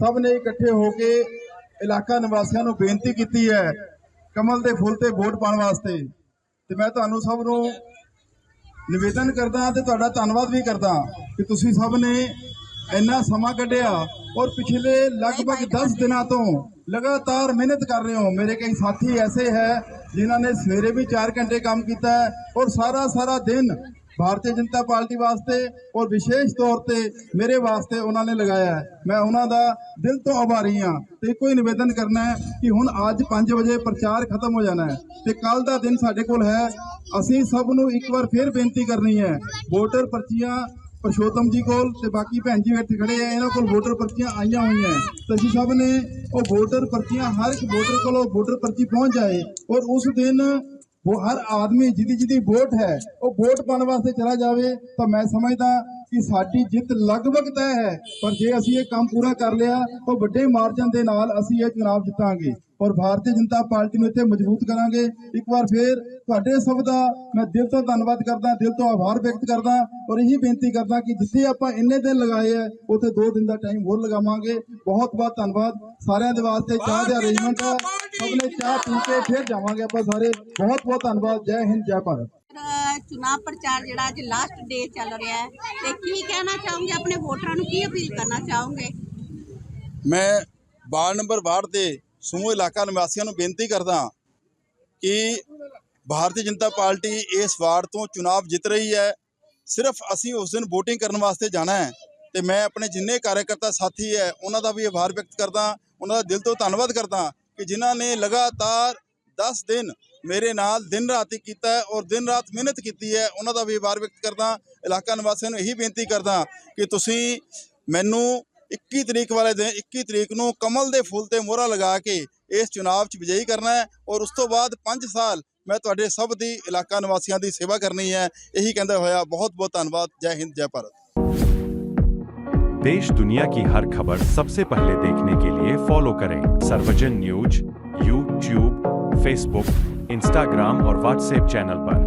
ਸਭ ਨੇ ਇਕੱਠੇ ਹੋ ਕੇ ਇਲਾਕਾ ਨਿਵਾਸੀਆਂ ਨੂੰ ਬੇਨਤੀ ਕੀਤੀ ਹੈ ਕਮਲ ਦੇ ਫੁੱਲ ਤੇ ਵੋਟ ਪਾਉਣ ਵਾਸਤੇ। ਤੇ ਮੈਂ ਤੁਹਾਨੂੰ ਸਭ ਨੂੰ ਨਿਵੇਦਨ ਕਰਦਾ ਤੇ ਤੁਹਾਡਾ ਧੰਨਵਾਦ ਵੀ ਕਰਦਾ ਕਿ ਤੁਸੀਂ ਸਭ ਨੇ ਇੰਨਾ ਸਮਾਂ ਕੱਢਿਆ ਔਰ ਪਿਛਲੇ ਲਗਭਗ 10 ਦਿਨਾਂ ਤੋਂ ਲਗਾਤਾਰ ਮਿਹਨਤ ਕਰ ਰਹੇ ਹੋ। ਮੇਰੇ ਕਈ ਸਾਥੀ ਐਸੇ ਹੈ ਜਿਨ੍ਹਾਂ ਨੇ ਸਵੇਰੇ ਵੀ 4 ਘੰਟੇ ਕੰਮ ਕੀਤਾ ਹੈ ਔਰ ਸਾਰਾ ਸਾਰਾ ਦਿਨ ਭਾਰਤੀ ਜਨਤਾ ਪਾਰਟੀ ਵਾਸਤੇ ਔਰ ਵਿਸ਼ੇਸ਼ ਤੌਰ ਤੇ ਮੇਰੇ ਵਾਸਤੇ ਉਹਨਾਂ ਨੇ ਲਗਾਇਆ ਹੈ। ਮੈਂ ਉਹਨਾਂ ਦਾ ਦਿਲ ਤੋਂ ਆਭਾਰੀ ਹਾਂ ਤੇ ਇੱਕੋ ਹੀ ਨਿਵੇਦਨ ਕਰਨਾ ਹੈ ਕਿ ਹੁਣ ਅੱਜ 5 ਵਜੇ ਪ੍ਰਚਾਰ ਖਤਮ ਹੋ ਜਾਣਾ ਹੈ ਤੇ ਕੱਲ ਦਾ ਦਿਨ ਸਾਡੇ ਕੋਲ ਹੈ। ਅਸੀਂ ਸਭ ਨੂੰ ਇੱਕ ਵਾਰ ਫੇਰ ਬੇਨਤੀ ਕਰਨੀ ਹੈ। ਵੋਟਰ ਪਰਚੀਆਂ ਪਰਸ਼ੋਤਮ ਜੀ ਕੋਲ ਤੇ ਬਾਕੀ ਭੈਣ ਜੀ ਇੱਥੇ ਖੜੇ ਆ, ਇਹਨਾਂ ਕੋਲ ਵੋਟਰ ਪਰਚੀਆਂ ਆਈਆਂ ਹੋਈਆਂ ਤੇ ਅਸੀਂ ਸਭ ਨੇ ਉਹ ਵੋਟਰ ਪਰਚੀਆਂ, ਹਰ ਇੱਕ ਵੋਟਰ ਕੋਲ ਉਹ ਵੋਟਰ ਪਰਚੀ ਪਹੁੰਚ ਜਾਏ ਔਰ ਉਸ ਦਿਨ ਉਹ ਹਰ ਆਦਮੀ ਜਿਹਦੀ ਜਿਹਦੀ ਵੋਟ ਹੈ, ਉਹ ਵੋਟ ਪਾਉਣ ਵਾਸਤੇ ਚਲਾ ਜਾਵੇ, ਤਾਂ ਮੈਂ ਸਮਝਦਾ ਕਿ ਸਾਡੀ ਜਿੱਤ ਲਗਭਗ ਤੈਅ ਹੈ। ਪਰ ਜੇ ਅਸੀਂ ਇਹ ਕੰਮ ਪੂਰਾ ਕਰ ਲਿਆ, ਤਾਂ ਵੱਡੇ ਮਾਰਜਨ ਦੇ ਨਾਲ ਅਸੀਂ ਇਹ ਚੁਣਾਵ ਜਿੱਤਾਂਗੇ। ਔਰ ਭਾਰਤੀ ਜਨਤਾ ਪਾਰਟੀ ਨੂੰ ਇੱਥੇ ਮਜ਼ਬੂਤ ਕਰਾਂਗੇ। ਇੱਕ ਵਾਰ ਫੇਰ ਤੁਹਾਡੇ ਸਭ ਦਾ ਮੈਂ ਦਿਲ ਤੋਂ ਧੰਨਵਾਦ ਕਰਦਾ ਦਿਲ ਤੋਂ ਆਭਾਰ ਵਿਅਕਤ ਕਰਦਾ ਔਰ ਇਹੀ ਬੇਨਤੀ ਕਰਦਾ ਕਿ ਜਿੱਥੇ ਆਪਾਂ ਇੰਨੇ ਦਿਨ ਲਗਾਏ ਆ ਉੱਥੇ 2 ਦਿਨ ਦਾ ਟਾਈਮ ਹੋਰ ਲਗਾਵਾਂਗੇ। ਬਹੁਤ ਬਹੁਤ ਧੰਨਵਾਦ। ਸਾਰਿਆਂ ਦੇ ਵਾਸਤੇ ਚਾਹ ਦੇ ਅਰੇਂਜਮੈਂਟ ਆ ਸਭ ਨੇ ਚਾਹ ਪੀ ਕੇ ਫਿਰ ਜਾਵਾਂਗੇ ਆਪਾਂ ਸਾਰੇ। ਬਹੁਤ ਬਹੁਤ ਧੰਨਵਾਦ। ਜੈ ਹਿੰਦ ਜੈ ਭਾਰਤ। ਚੁਣਾਵ ਪ੍ਰਚਾਰ ਜਿਹੜਾ ਅੱਜ ਲਾਸਟ ਡੇ ਚੱਲ ਰਿਹਾ ਹੈ ਤੇ ਕੀ ਕਹਿਣਾ ਚਾਹੋਗੇ? ਆਪਣੇ ਵੋਟਰਾਂ ਨੂੰ ਕੀ ਅਪੀਲ ਕਰਨਾ ਚਾਹੋਗੇ? ਮੈਂ ਵਾਰਡ ਨੰਬਰ 62 ਦੇ ਸਮੂਹ ਇਲਾਕਾ ਨਿਵਾਸੀਆਂ ਨੂੰ ਬੇਨਤੀ ਕਰਦਾ ਕਿ ਭਾਰਤੀ ਜਨਤਾ ਪਾਰਟੀ ਇਸ ਵਾਰਡ ਤੋਂ ਚੁਣਾਵ ਜਿੱਤ ਰਹੀ ਹੈ। ਸਿਰਫ ਅਸੀਂ ਉਸ ਦਿਨ VOTING ਕਰਨ ਵਾਸਤੇ ਜਾਣਾ ਹੈ ਤੇ ਮੈਂ ਆਪਣੇ ਜਿੰਨੇ ਕਾਰਜਕਰਤਾ ਸਾਥੀ ਹੈ, ਉਹਨਾਂ ਦਾ ਵੀ ਆਭਾਰ ਵਿਅਕਤ ਕਰਦਾ ਉਹਨਾਂ ਦਾ ਦਿਲ ਤੋਂ ਧੰਨਵਾਦ ਕਰਦਾ ਕਿ ਜਿਨ੍ਹਾਂ ਨੇ ਲਗਾਤਾਰ 10 ਦਿਨ ਮੇਰੇ ਨਾਲ ਦਿਨ ਰਾਤ ਕੀਤਾ ਔਰ ਦਿਨ ਰਾਤ ਮਿਹਨਤ ਕੀਤੀ ਹੈ, ਉਹਨਾਂ ਦਾ ਵੀ ਆਭਾਰ ਵਿਅਕਤ ਕਰਦਾ ਇਲਾਕਾ ਨਿਵਾਸੀਆਂ ਨੂੰ ਇਹੀ ਬੇਨਤੀ ਕਰਦਾ ਕਿ ਤੁਸੀਂ ਮੈਨੂੰ 21 ਤਰੀਕ ਵਾਲੇ ਦਿਨ 21 ਤਰੀਕ ਨੂੰ ਕਮਲ ਦੇ ਫੁੱਲ ਤੇ ਮੋਹਰਾ ਲਗਾ ਕੇ ਇਸ ਚੋਣਾਂ 'ਚ ਵਿਜੇਈ ਕਰਨਾ ਹੈ ਔਰ ਉਸ ਤੋਂ ਬਾਅਦ 5 ਸਾਲ ਮੈਂ ਤੁਹਾਡੇ ਸਭ ਦੀ ਇਲਾਕਾ ਨਿਵਾਸੀਆਂ ਦੀ ਸੇਵਾ ਕਰਨੀ ਹੈ। ਇਹੀ ਕਹਿੰਦਾ ਹੋਇਆ ਬਹੁਤ ਬਹੁਤ ਧੰਨਵਾਦ। ਜੈ ਹਿੰਦ, ਜੈ ਭਾਰਤ। ਦੇਸ਼ दुनिया की ਹਰ ਖਬਰ ਸਭ पहले देखने के लिए फॉलो करें Sarvajan news YouTube Facebook Instagram और व्हाट्सएप चैनल पर